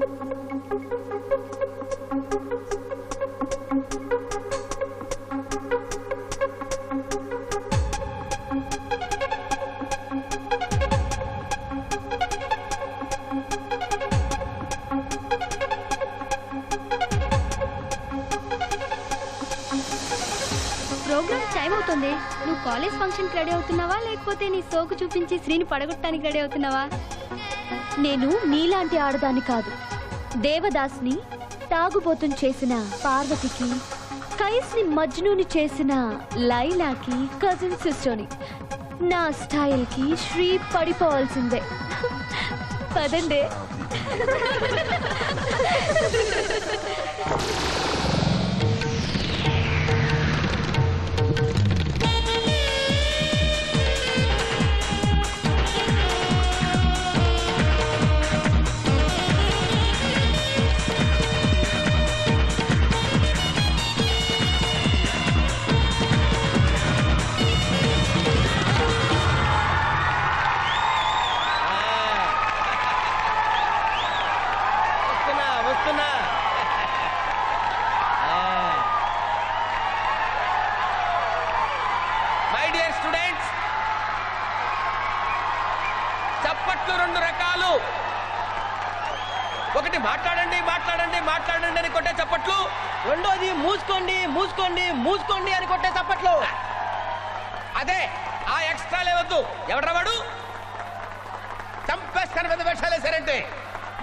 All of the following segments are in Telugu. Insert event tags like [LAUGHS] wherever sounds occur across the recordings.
thank you ready అవుతున్నావా? లేకపోతే నీ సోకు చూపించి శ్రీని పడగొట్టడానికి రెడీ అవుతున్నావా? నేను నీలాంటి ఆడదాన్ని కాదు. దేవదాస్ని తాగుబోతుని చేసిన పార్వతికి కైస్ని మజ్నూని చేసిన లైలాకి కజిన్ సిస్టర్ని నా స్టైల్కి శ్రీ పడిపోవాల్సిందే. పదండే. [LAUGHS] [LAUGHS] ఒకటి మాట్లాడండి మాట్లాడండి మాట్లాడండి అని కొట్టే చప్పట్లు. రెండోది మూసుకోండి మూసుకోండి మూసుకోండి అని కొట్టే చప్పట్లు. అదే ఆ ఎక్స్ట్రా లేవద్దు ఎవడ్రా వాడు? చంపేస్తాను పెద్ద వేషాలు వేశారంటే.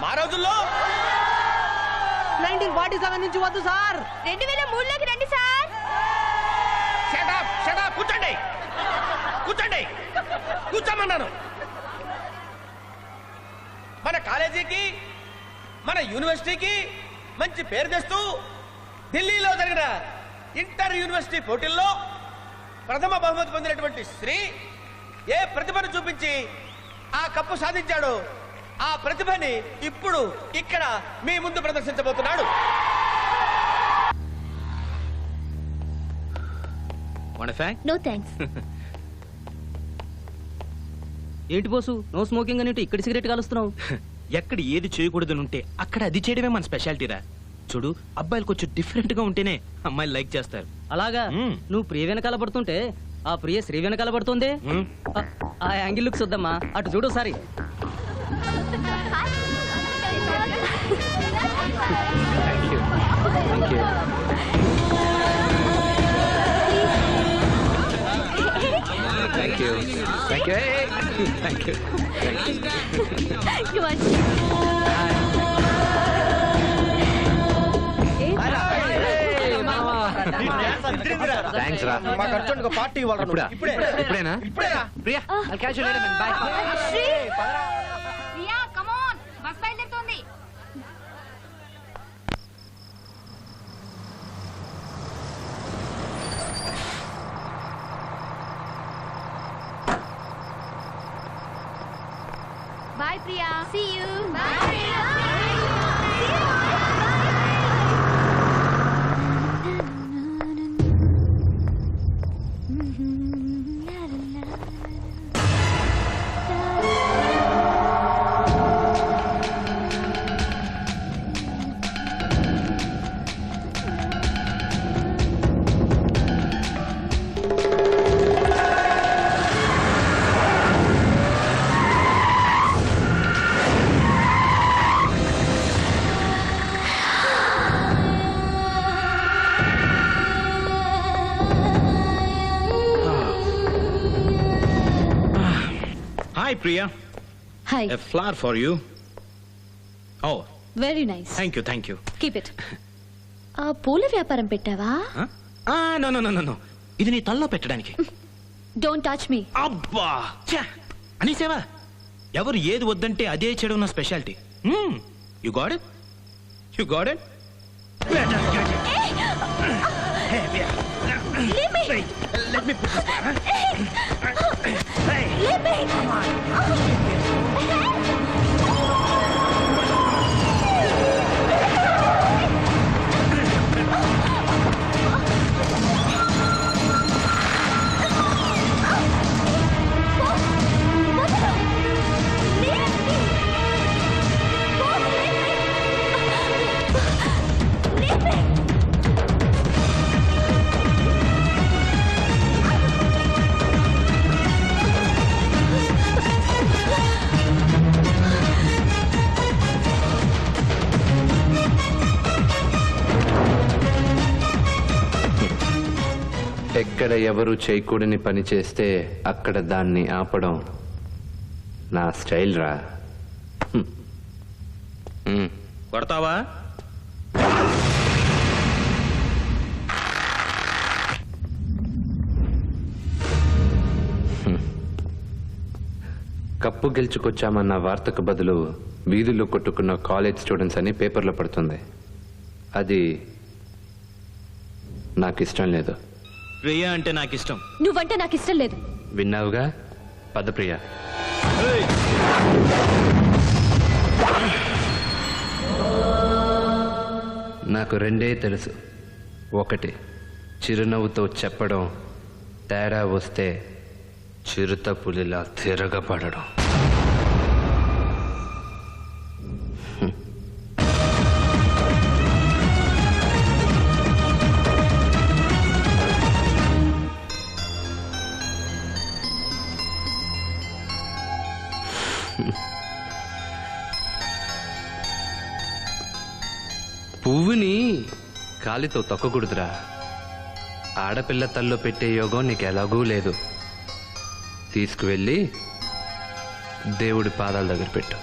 మా రోజుల్లో నైన్టీన్ ఫార్టీ సెవెన్ నుంచి వద్దు సార్. రెండు వేల మూడులోకి రండి సార్. షటప్ షటప్ కూర్చోండి. కూర్చోండి. కూర్చోమన్నాను. మన కాలేజీకి మన యూనివర్సిటీకి మంచి పేరు తెస్తూ ఢిల్లీలో జరిగిన ఇంటర్ యూనివర్సిటీ పోటీల్లో ప్రథమ బహుమతి పొందినటువంటి శ్రీ ఏ ప్రతిభను చూపించి ఆ కప్పు సాధించాడో. ఆ ప్రతిభని ఇప్పుడు ఇక్కడ మీ ముందు ప్రదర్శించబోతున్నాడు. నో థ్యాంక్స్ [LAUGHS] ఏంటి పోసు నో స్మోకింగ్ అని ఇక్కడ సిగరెట్ కాలుస్తున్నావు. [LAUGHS] ఎక్కడ ఏది చేయకూడదని ఉంటే అక్కడ అది చేయడమే మన స్పెషాలిటీరా చూడు అబ్బాయిలు కొంచెం డిఫరెంట్గా ఉంటేనే అమ్మాయిలు లైక్ చేస్తారు. అలాగా? మ్మ్. నువ్వు ప్రియ వెనకాల పడుతుంటే ఆ ప్రియ శ్రీ వెనకాల పడుతుంది? మ్మ్. ఆ- ఆ యాంగిల్ లుక్స్ వద్దమ్మా. అటు చూడు సారి thank you thank you thank you thanks రా. మా ఖర్చు పార్టీ ఇప్పుడా? ఇప్పుడే. ఇప్పుడేనా? ఇప్పుడేనా? Priya I'll catch you later, man. Bye. Priya come on bus బయలుదేరుతోంది bye Priya see you bye Priya hi a flower for you oh very nice thank you thank you keep it ఆ పూల వ్యాపారం పెట్టావా? నో నో నో నో ఇది నీ తల్లో పెట్టడానికి. డోంట్ టచ్ మీ అబ్బా! అనేసేవా? ఎవరు ఏది వద్దంటే అదే చేయడం నా speciality you got it you got it let me ఎక్కడ ఎవరు చేయకూడని పని చేస్తే అక్కడ దాన్ని ఆపడం నా స్టైల్ రా. కొడతావా? కప్పు గెలుచుకొచ్చామన్న వార్తకు బదులు వీధుల్లో కొట్టుకున్న కాలేజ్ స్టూడెంట్స్ అని పేపర్లో పడుతుంది. అది నాకు ఇష్టం లేదు. ప్రియా అంటే నాకు ఇష్టం నువ్వంటే నాకు ఇష్టం లేదు. విన్నావుగా? పదప్రియ. నాకు రెండే తెలుసు. ఒకటి చిరునవ్వుతో చెప్పడం తేడా వస్తే చిరుత పులిలా తిరగబడడం. కాలితో తొక్కకూడదురా. ఆడపిల్ల తల్లో పెట్టే యోగం నీకు ఎలాగూ లేదు. తీసుకువెళ్ళి దేవుడి పాదాల దగ్గర పెట్టు.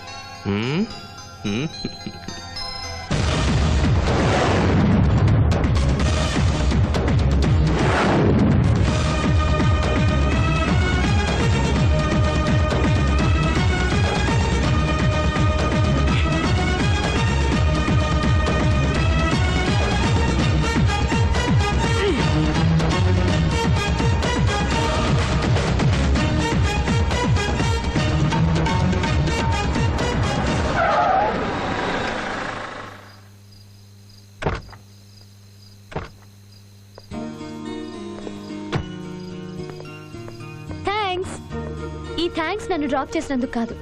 నన్ను డ్రాప్ చేసినందుకు కాదు.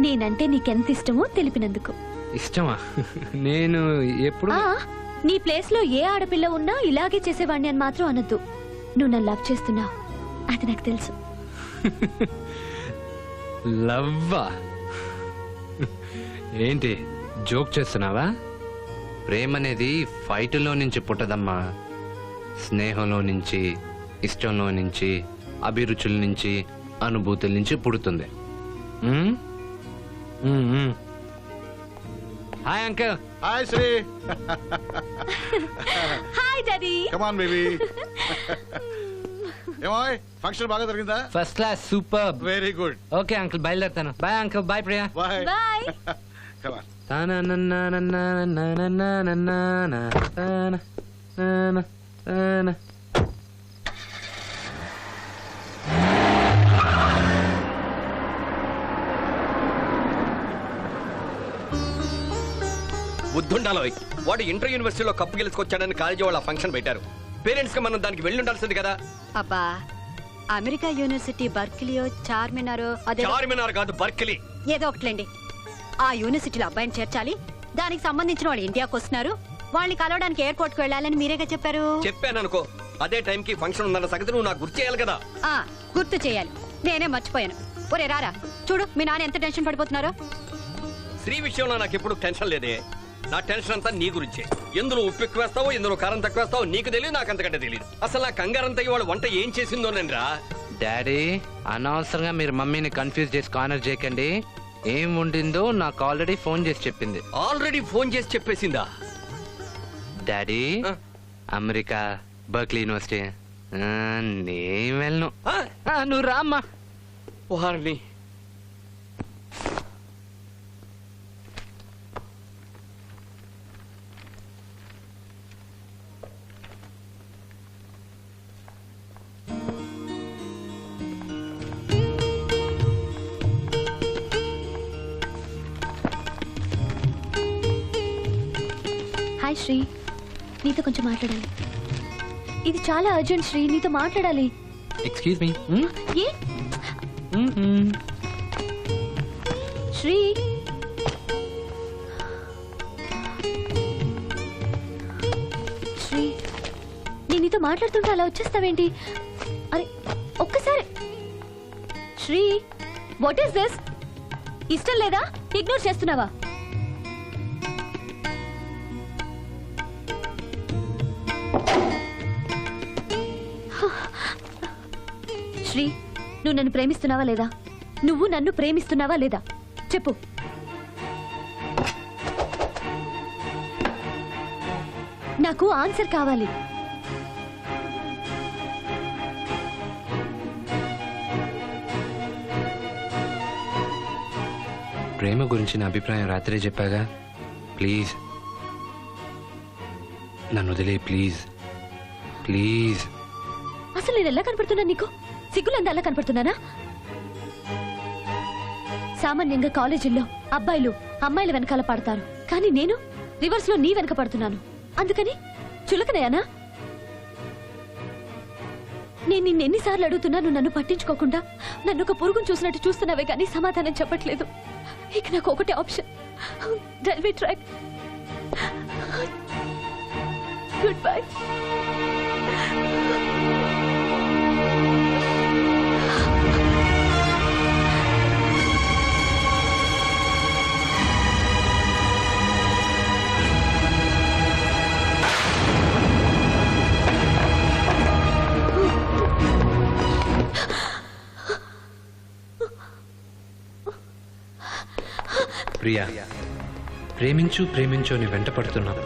నేనంటే నీకెంత ఇష్టమో తెలిపినందుకు. ఇష్టమా? [LAUGHS] నేను ఎప్పుడు? ఆ, నీ ప్లేస్లో ఏ ఆడపిల్ల ఉన్నా ఇలాగే చేసేవాడిని అని మాత్రం అనొద్దు. నువ్వు నన్ను లవ్ చేస్తున్నావు. అది నాకు తెలుసు. [LAUGHS] లవ్వా? [LAUGHS] ఏంటి జోక్ చేస్తున్నావా? ప్రేమ అనేది ఫైట్లో నుంచి పుట్టదమ్మా. స్నేహంలో నుంచి ఇష్టంలో నుంచి అభిరుచుల నుంచి అనుభూతుల నుంచి పుడుతుంది. Hi uncle hi Sri hi daddy come on baby ఏమో ఫంక్షన్ బాగా జరిగిందా first class super very good okay uncle బయలుదేరుతాను bye uncle bye Priya bye bye come on బుద్ధుండాలో వాడు ఇంటర్ యూనివర్సిటీలో కప్పు గెలుచుకొచ్చాడని కాలేజీ వాళ్ళ ఫంక్షన్ పెట్టారు. పేరెంట్స్గా మనం దానికి వెళ్ళి ఉండాల్సింది కదా. అబ్బా అమెరికా యూనివర్సిటీ బర్కిలియో చార్మినారో అదే చార్మినార్ కాదు బర్కిలీ. ఏదో ఒకట్లేండి. ఆ యూనివర్సిటీలో అబ్బాయిని చేర్చాలి. దానికి సంబంధించిన వాళ్ళు ఇండియాకి వస్తున్నారు. వాళ్ళని కలవడానికి ఎయిర్పోర్ట్కి వెళ్ళాలని మీరేగా చెప్పారు? చెప్పాను అనుకో అదే టైంకి ఫంక్షన్ ఉందన్న సంగతి నువ్వు నాకు గుర్తు చేయాలి కదా. ఆ గుర్తు చేయాలి. నేనే మర్చిపోయాను. ఒరే రారా. చూడు మీ నాన్న ఎంత టెన్షన్ పడిపోతున్నారో. శ్రీ విషయంలో నాకు ఎప్పుడు టెన్షన్ లేదే. నా టెన్షన్ అంతా నీ గురించే. ఎందులో ఉప్పు ఎక్కువ వేస్తావో ఎందులో కారం తక్కువ వేస్తావో నీకు తెలియదు నాకు అంతకంటే తెలియదు. అసలు నా కంగారంతా ఇవాళ వంట ఏం చేసిందో రా. డాడీ అనవసరంగా మీరు మమ్మీని కన్ఫ్యూజ్ చేసి కార్నర్ చేయకండి. ఏం ఉండిందో నాకు ఆల్రెడీ ఫోన్ చేసి చెప్పింది. ఆల్రెడీ ఫోన్ చేసి చెప్పేసిందా? డాడీ. America Berkeley university. నేను వెళ్ళను. నువ్వు రామ్మా. వారిని శ్రీ. నీతో కొంచెం మాట్లాడాలి. ఇది చాలా అర్జెంట్ శ్రీ నీతో మాట్లాడాలి. ఎక్స్క్యూజ్ మీ ఏ? శ్రీ. శ్రీ నేను నీతో మాట్లాడుతుంటే అలా వచ్చేస్తావేంటి? అరే ఒక్కసారి. శ్రీ వాట్ ఈస్ దిస్ ఇష్టం లేదా? ఇగ్నోర్ చేస్తున్నావా? శ్రీ నువ్వు నన్ను ప్రేమిస్తున్నావా లేదా? నువ్వు నన్ను ప్రేమిస్తున్నావా లేదా? చెప్పు. నాకు ఆన్సర్ కావాలి. ప్రేమ గురించి నా అభిప్రాయం రాత్రే చెప్పాగా. ప్లీజ్. నన్ను వదిలే ప్లీజ్. ప్లీజ్. అసలు నేను ఎలా కనపడుతున్నా నీకు? సిగ్గులందా ఎలా కనపడుతున్నానా? సామాన్యంగా కాలేజీల్లో అబ్బాయిలు అమ్మాయిల వెనకాల పడతారు. కానీ నేను రివర్స్లో నీ వెనక పడుతున్నాను. అందుకని చులకనయానా నేను నిన్ను ఎన్నిసార్లు అడుగుతున్నాను నన్ను పట్టించుకోకుండా నన్ను ఒక పురుగును చూసినట్టు చూస్తున్నావే కానీ సమాధానం చెప్పట్లేదు. ఇక నాకు ఒకటే option. Railway track. Goodbye Priya ప్రేమించు ప్రేమించు అని వెంటపడుతున్నాను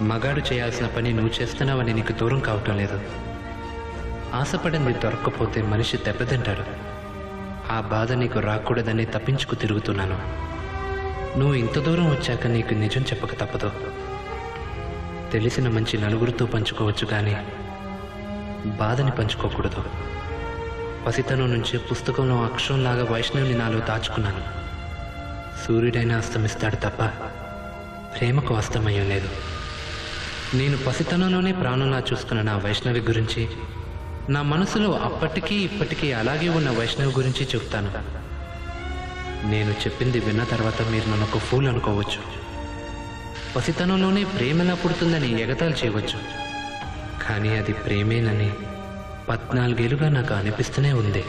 మగాడు చేయాల్సిన పని నువ్వు చేస్తున్నావని నీకు దూరం కావటం లేదు. ఆశపడింది దొరక్కపోతే మనిషి దెబ్బతింటాడు. ఆ బాధ నీకు రాకూడదని తప్పించుకు తిరుగుతున్నాను. నువ్వు ఇంత దూరం వచ్చాక నీకు నిజం చెప్పక తప్పదు. తెలిసిన మంచి నలుగురితో పంచుకోవచ్చు కానీ బాధని పంచుకోకూడదు. పసితనం నుంచి పుస్తకంలో అక్షరంలాగా వైష్ణవిని నాలో దాచుకున్నాను. సూర్యుడైనా అస్తమిస్తాడు తప్ప ప్రేమకు అస్తమయం లేదు. నేను పసితనంలోనే ప్రాణంలా చూసుకున్న నా వైష్ణవి గురించి నా మనసులో అప్పటికీ ఇప్పటికీ అలాగే ఉన్న వైష్ణవి గురించి చెప్తాను నేను చెప్పింది విన్న తర్వాత మీరు నన్ను ఒక ఫూల్ అనుకోవచ్చు. పసితనంలోనే ప్రేమ ఎలా పుడుతుందని ఎగతాలు చేయవచ్చు. కానీ అది ప్రేమేనని పద్నాలుగేళ్ళుగా నాకు అనిపిస్తూనే ఉంది.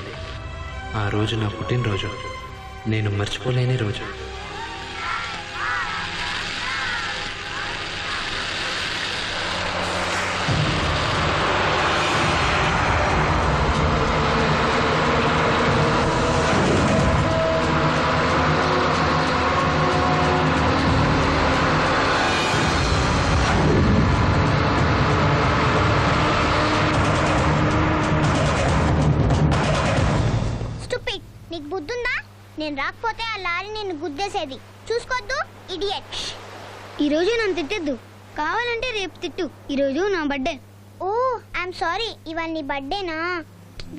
ఆ రోజు నా పుట్టినరోజు. నేను మర్చిపోలేని రోజు. గుద్దేసేది చూసుకోవద్దు ఇడియట్ ఈ రోజు నన్ను తిట్టద్దు. కావాలంటే రేపు తిట్టు. ఈ రోజు నా బర్త్డే ఓ ఐఎమ్ సారీ ఇవాళ నీ బర్త్డేనా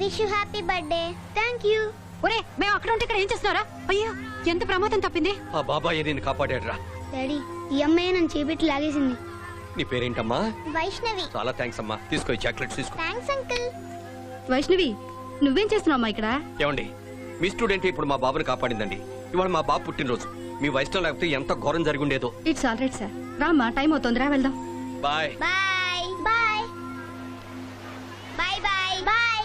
wish you happy birthday thank you ఒరే మేము అక్కడ ఉంటే ఇక్కడ ఏం చేస్తున్నారా అయ్యో ఎంత ప్రమాదం తప్పింది. ఆ బాబాయ్ నేను కాపాడాడురా. డాడీ ఈ అమ్మాయి నన్ను చేపెట్టి లాగేసింది. నీ పేరేంటమ్మా? వైష్ణవి. చాలా థ్యాంక్స్ అమ్మా. తీసుకో ఈ చాక్లెట్స్ తీసుకో. థ్యాంక్స్ అంకుల్ వైష్ణవి నువ్వేం చేస్తున్నావమ్మా ఇక్కడ? ఏమండి మీ స్టూడెంట్ ఇప్పుడు మా బాబుని కాపాడిందండి. ఇవాళ మా బాబు పుట్టినరోజు. మీ వయసులో లేకపోతే ఎంత ఘోరం జరిగి ఉండేదో ఇట్స్ ఆల్ రైట్ సార్. రామ్మా టైం అవుతుంది రా వెళ్దాం. Bye bye. Bye. Bye. Bye bye.